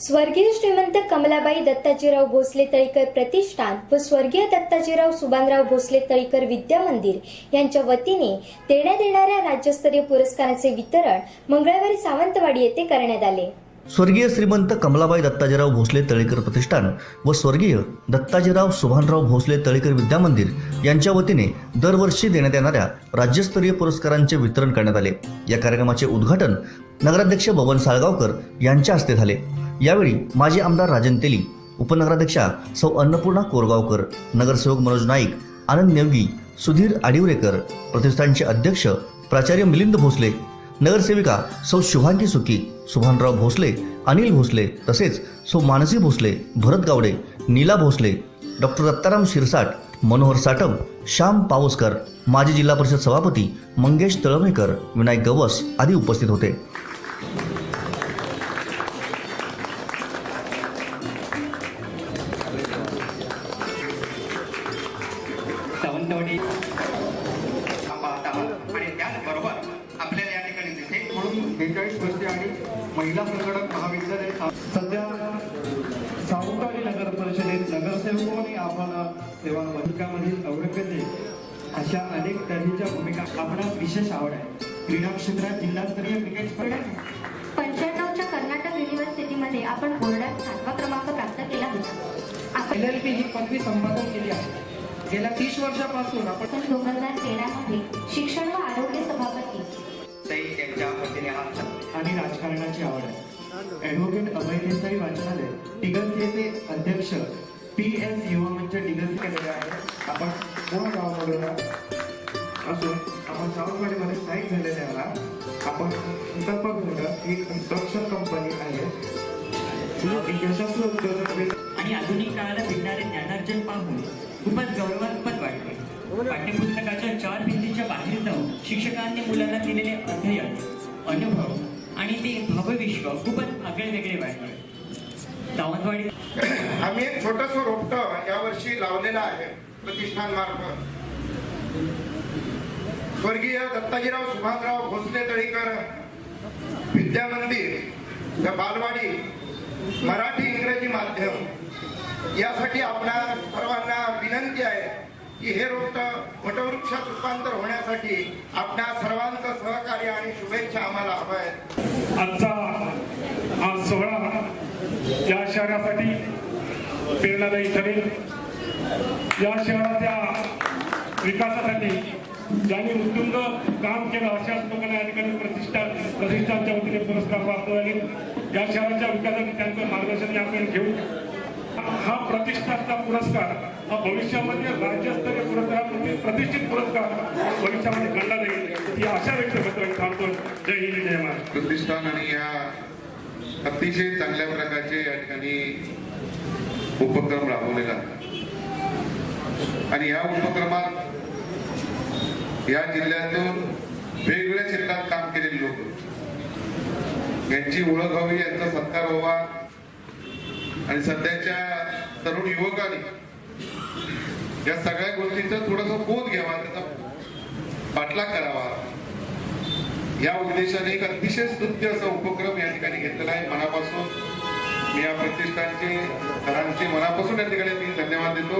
स्वर्गीय श्रीमंत कमलाबाई दत्ताजीराव भोसले तळीकर प्रतिष्ठान व स्वर्गीय दत्ताजीराव सुभानराव भोसले तळीकर विद्या मंदिर यांच्या वतीने देण्यात येणाऱ्या राज्यस्तरीय पुरस्काराचे वितरण मंगळवारी सावंतवाडी येथे करण्यात आले. स्वर्गीय श्रीमंत कमलाबाई दत्ताजीराव भोसले तळेकर प्रतिष्ठान व स्वर्गीय दत्ताजीराव सुभानराव भोसले तळेकर विद्या मंदिर यांच्या वतीने दरवर्षी देण्यात येणाऱ्या राज्यस्तरीय पुरस्कारांचे वितरण करण्यात आले. या कार्यक्रमाचे उद्घाटन नगराध्यक्ष बबन साळगावकर यांच्या हस्ते झाले. यावेळी माजी आमदार राजन तेली उपनगराध्यक्षा सौ अन्नपूर्णा कोरगावकर नगरसेवक मनोज नाईक आनंद नेवगी सुधीर आडिवरेकर प्रतिष्ठानचे अध्यक्ष प्राचार्य मिलिंद भोसले नगरसेविका सौ शुभांगी सुकी सुभानराव भोसले अनिल भोसले तसेच सौ मानसी भोसले भरत गावडे नीला भोसले डॉक्टर दत्ताराम शिरसाट मनोहर साटम श्याम पावसकर माजी जिल्हा परिषद सभापती मंगेश तळमेकर विनायक गवस आदी उपस्थित होते. सावंतवाडी थांबा थांबा. आणि त्याचबरोबर आपल्याला या ठिकाणी दिसेल. म्हणून बेचाळीस वर्षे आणि महिला संघटक महाविद्यालय सध्या सावंतवाडी नगर परिषदेत नगरसेवक म्हणून आपण सेवा पथकामधील अशा अनेक तऱ्हेच्या भूमिका आपणास विशेष आवड आहे. क्रीडा क्षेत्रात जिल्हास्तरीय क्रिकेट स्पर्धा पंच्याण्णवच्या कर्नाटक युनिव्हर्सिटीमध्ये आपण बोर्डात सातवा क्रमांक प्राप्त केला होता. एल एल पी ही पदवी संपादन केली आहे. गेल्या तीस वर्षापासून आपण दोन हजार तेरामध्ये शिक्षण व आरोग्य सभापती. वतीने हा. आणि राजकारणाची आवड आहे. ॲडव्होकेट अभय देसाई वाचनालय टिगर्स येथे अध्यक्ष पी एस युवा मंच टिगर्स केलेले आहे. आपण कोण गावामधून असून आपण सावंतवाडीमध्ये स्थायिक झालेले आहात. आपण संकल्प घटक ही कन्स्ट्रक्शन कंपनी आहे. यशस्वी उद्योजक आणि आधुनिक काळाला भिडणारे ज्ञानार्जन पाहून खूपच गौरवास्पद वाटते पाठ्यपुस्तकाच्या चार भिंतीच्या बाहेर जाऊन शिक्षकांनी मुलांना दिलेले अध्ययन अनुभव आणि ते भव्यविश्व खूपच आगळे वेगळे वाटले सावंतवाडी आम्ही एक छोटस रोपट यावर्षी लावलेलं आहे प्रतिष्ठान मार्फत स्वर्गीय दत्ताजीराव सुभाषराव भोसले तळीकर विद्या मंदिर बालवाडी मराठी इंग्रजी माध्यम. यासाठी आपणा सर्वांना विनंती आहे की हे रोपट वटवृक्षात रूपांतर होण्यासाठी आपणा सर्वांचं सहकार्य आणि शुभेच्छा आम्हाला हवं आहेत. आजचा हा सोहळा या शहरासाठी प्रेरणादायी ठरेल. या शहराच्या विकासासाठी ज्यांनी उत्तुंग काम केलं अशाच लोकांना या ठिकाणी प्रतिष्ठा प्रतिष्ठानच्या वतीने पुरस्कार प्राप्त झाले. या शहराच्या विकासासाठी त्यांचं मार्गदर्शन याकडे घेऊ. हा प्रतिष्ठानचा पुरस्कार हा भविष्यामध्ये राज्यस्तरीय पुरस्कार प्रतिष्ठित पुरस्कार भविष्यामध्ये गणला जाईल ही आशा व्यक्त करतो आणि थांबतो. जय हिंद जय महाराष्ट्र. प्रतिष्ठान आणि या अतिशय चांगल्या प्रकारचे या ठिकाणी उपक्रम राबवलेला आणि या उपक्रमात या जिल्ह्यातून वेगवेगळ्या क्षेत्रात काम केलेले लोक. यांची ओळख व्हावी यांचा सत्कार व्हावा आणि सध्याच्या तरुण युवकांनी या सगळ्या गोष्टींचा थोडासा बोध घ्यावा त्याचा पाठलाग करावा. या उद्देशाने एक अतिशय स्तुत्य असा उपक्रम या ठिकाणी घेतलेला आहे. मनापासून मी या प्रतिष्ठानचे घरांचे मनापासून या ठिकाणी मी धन्यवाद देतो.